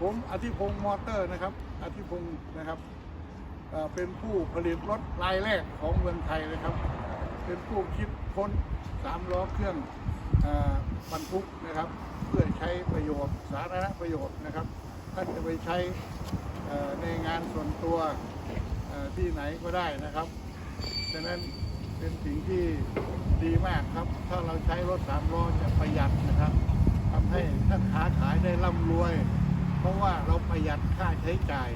ผมอธิพงศ์มอเตอร์นะครับ อธิพงศ์นะครับเป็นผู้ผลิตรถรายแรกของเมืองไทยนะครับ เป็นผู้คิดค้นสามล้อเครื่องบรรทุกนะครับ เพื่อใช้ประโยชน์สาธารณประโยชน์นะครับ ท่านจะไปใช้ในงานส่วนตัวที่ไหนก็ได้นะครับฉะนั้นเป็นสิ่งที่ดีมากครับ ถ้าเราใช้รถสามล้อจะประหยัดนะครับทำให้ท่านค้าขายได้ร่ำรวย เพราะว่าเราประหยัดค่าใช้จ่าย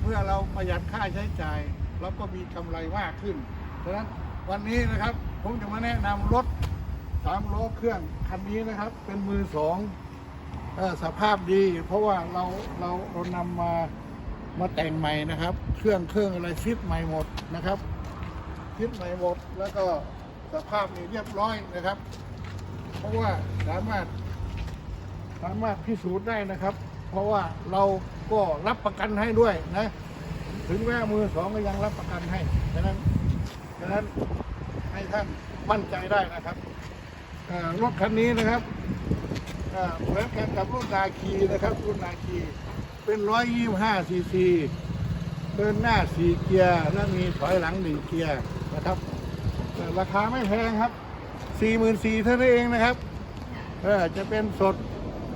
เมื่อเราประหยัดค่าใช้จ่าย เราก็มีกำไรมากขึ้นฉะนั้นวันนี้นะครับผมจะมาแนะนำรถสามล้อเครื่องคันนี้นะครับ เป็นมือสองออสภาพดี เพราะว่าเราเราเรานำมามาแต่งใหม่นะครับ เครื่องเครื่องอะไรฟิตใหม่หมดนะครับฟิตใหม่หมดแล้วก็สภาพนี่เรียบร้อยนะครับ เพราะว่าสามารถสามารถพิสูจน์ได้นะครับ เพราะว่าเราก็รับประกันให้ด้วยนะ ถึงแม้มือสองก็ยังรับประกันให้ฉะนั้นฉะนั้นให้ท่านมั่นใจได้นะครับรถคันนี้นะครับเหมือนกันกับรุ่นนาคีนะครับรุ่นนาคีเป็นร้อยยี่ห้าซีซีเดินหน้าสี่เกียร์และมีถอยหลังหนึ่งเกียร์นะครับราคาไม่แพงครับสี่หมื่นสี่เท่านั้นเองนะครับจะเป็นสด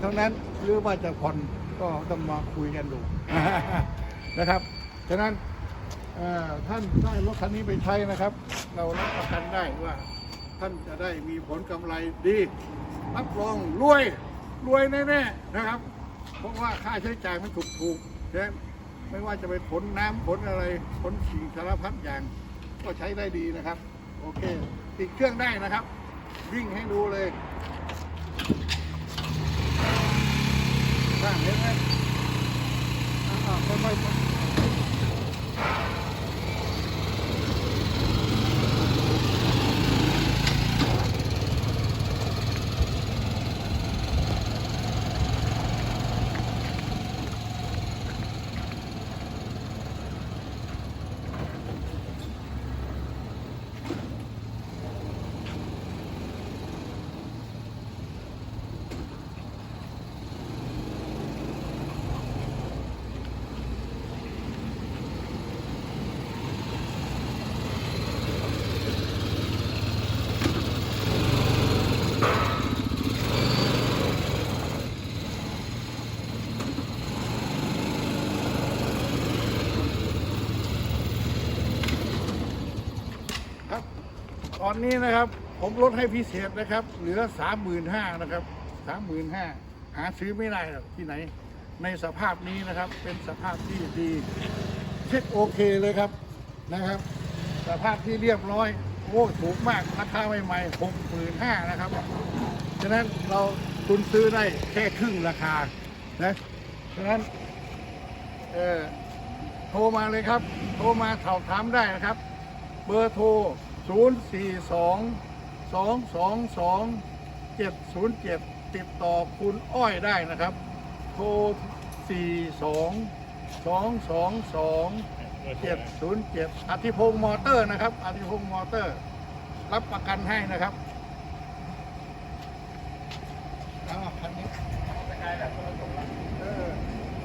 เท่านั้นหรือว่าจะผ่อน ก็ต้องมาคุยกันดูนะครับ ฉะนั้นท่านได้รถคันนี้ไปใช้นะครับ เรารับประกันได้ว่า ท่านจะได้มีผลกำไรดีรับรองรวยรวยแน่ๆนะครับ เพราะว่าค่าใช้จ่ายมันถูกถูกๆฉะนั้นไม่ว่าจะไปขนน้ำขนอะไรขนสิ่งสารพัดอย่าง ก็ใช้ได้ดีนะครับ โอเค ติดเครื่องได้นะครับ วิ่งให้ดูเลย บ้างเห็นไห ตอนนี้นะครับ ผมลดให้พิเศษนะครับ เหลือสามหมื่นห้านะครับสามหมื่นห้าหาซื้อไม่ได้หรอกที่ไหน ในสภาพนี้นะครับ เป็นสภาพที่ดีเช็คโอเคเลยครับนะครับ สภาพที่เรียบร้อยโอ้ถูกมากราคาใหม่ๆหกหมื่นห้านะครับฉะนั้นเราตุนซื้อได้แค่ครึ่งราคานะฉะนั้นเออโทรมาเลยครับ โทรมาสอบถามได้นะครับ เบอร์โทร 0 4 2 2 2 2 7 0 7ติดต่อคุณอ้อยได้นะครับ โทร4 2 2 2 2 7 0 7อธิพงศ์มอเตอร์นะครับอธิพงศ์มอเตอร์ รับประกันให้นะครับอ้วคันนี้